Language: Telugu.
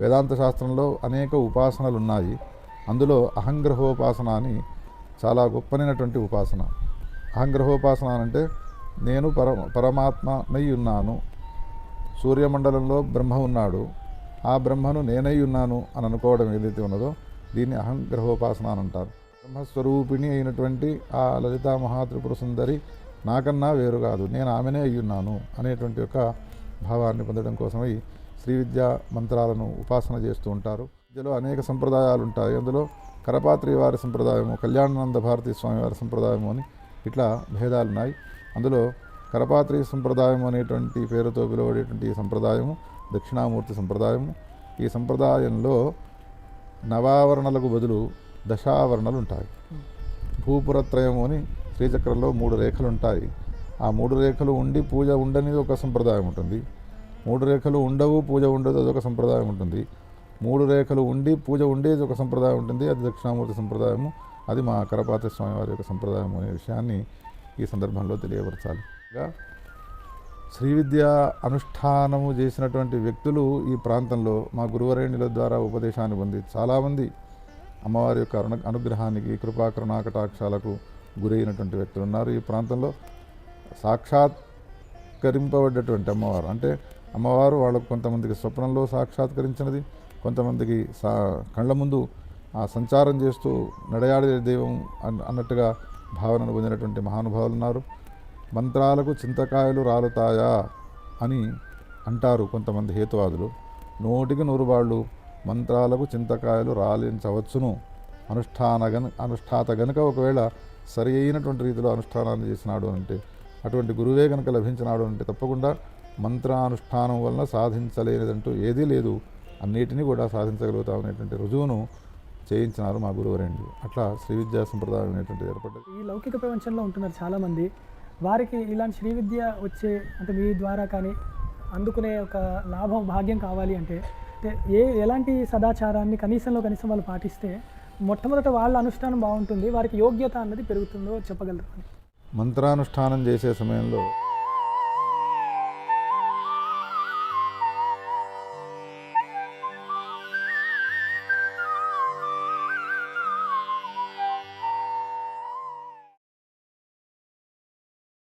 వేదాంత శాస్త్రంలో అనేక ఉపాసనలు ఉన్నాయి అందులో అహంగ్రహోపాసన అని చాలా గొప్పనైనటువంటి ఉపాసన. అహంగ్రహోపాసన అంటే నేను పర పరమాత్మనై ఉన్నాను. సూర్యమండలంలో బ్రహ్మ ఉన్నాడు. ఆ బ్రహ్మను నేనై ఉన్నాను అని అనుకోవడం ఏదైతే ఉన్నదో దీన్ని అహంగ్రహోపాసన అని అంటారు. బ్రహ్మస్వరూపిణి అయినటువంటి ఆ లలితా మహాత్రిపుర సుందరి నాకన్నా వేరు కాదు. నేను ఆమెనే అయ్యున్నాను అనేటువంటి యొక్క భావాన్ని పొందడం కోసమై శ్రీ విద్యా మంత్రాలను ఉపాసన చేస్తూ ఉంటారు. ఇందులో అనేక సంప్రదాయాలు ఉంటాయి. అందులో కరపాత్రి వారి సంప్రదాయము కళ్యాణానంద భారతీ స్వామి వారి సంప్రదాయము అని ఇట్లా భేదాలు ఉన్నాయి అందులో కరపాత్రి సంప్రదాయం అనేటువంటి పేరుతో పిలువడేటువంటి ఈ సంప్రదాయము దక్షిణామూర్తి సంప్రదాయము ఈ సంప్రదాయంలో నవావరణలకు బదులు దశావరణలు ఉంటాయి. భూపురత్రయము అని శ్రీచక్రంలో మూడు రేఖలు ఉంటాయి ఆ మూడు రేఖలు ఉండి పూజ ఉండనిది ఒక సంప్రదాయం ఉంటుంది. మూడు రేఖలు ఉండవు పూజ ఉండదు అదొక సంప్రదాయం ఉంటుంది. మూడు రేఖలు ఉండి పూజ ఉండేది ఒక సంప్రదాయం ఉంటుంది అది దక్షిణామూర్తి సంప్రదాయము అది మా కరపాత్ర స్వామి వారి యొక్క సంప్రదాయం అనే విషయాన్ని ఈ సందర్భంలో తెలియపరచాలి. ఇంకా శ్రీ విద్య అనుష్ఠానము చేసినటువంటి వ్యక్తులు ఈ ప్రాంతంలో మా గురువరేణుల ద్వారా ఉపదేశాన్ని పొంది చాలామంది అమ్మవారి యొక్క అను అనుగ్రహానికి కృపా కరుణాకటాక్షాలకు గురైనటువంటి వ్యక్తులు ఉన్నారు ఈ ప్రాంతంలో. సాక్షాత్కరింపబడ్డటువంటి అమ్మవారు అంటే అమ్మవారు వాళ్ళకు కొంతమందికి స్వప్నంలో సాక్షాత్కరించినది కొంతమందికి సా కళ్ళ ముందు ఆ సంచారం చేస్తూ నడయాడే దైవం అన్- అన్నట్టుగా భావనను పొందినటువంటి మహానుభావులు ఉన్నారు. మంత్రాలకు చింతకాయలు రాలుతాయా అని అంటారు కొంతమంది హేతువాదులు. నోటికి నూరు వాళ్ళు మంత్రాలకు చింతకాయలు రాలించవచ్చును. అనుష్ఠాన గన అనుష్ఠాత గనుక ఒకవేళ సరి అయినటువంటి రీతిలో అనుష్ఠానాన్ని చేసినాడు అంటే అటువంటి గురువే కనుక లభించినాడు అంటే తప్పకుండా మంత్రానుష్ఠానం వలన సాధించలేనిదంటూ ఏదీ లేదు. అన్నిటినీ కూడా సాధించగలుగుతాం అనేటువంటి రుజువును చేయించినారు మా గురువరేంటి అట్లా శ్రీ విద్యా సంప్రదాయం అనేటువంటిది ఏర్పడ్డది. ఈ లౌకిక ప్రపంచంలో ఉంటున్నారు చాలామంది. వారికి ఇలాంటి శ్రీ విద్య వచ్చే అంటే మీ ద్వారా కానీ అందుకునే ఒక లాభం భాగ్యం కావాలి అంటే అంటే ఏ ఎలాంటి సదాచారాన్ని కనీసంలో కనీసం వాళ్ళు పాటిస్తే మొట్టమొదట వాళ్ళ అనుష్ఠానం బాగుంటుంది వారికి యోగ్యత అన్నది పెరుగుతుందో చెప్పగలరు? మంత్రానుష్ఠానం చేసే సమయంలో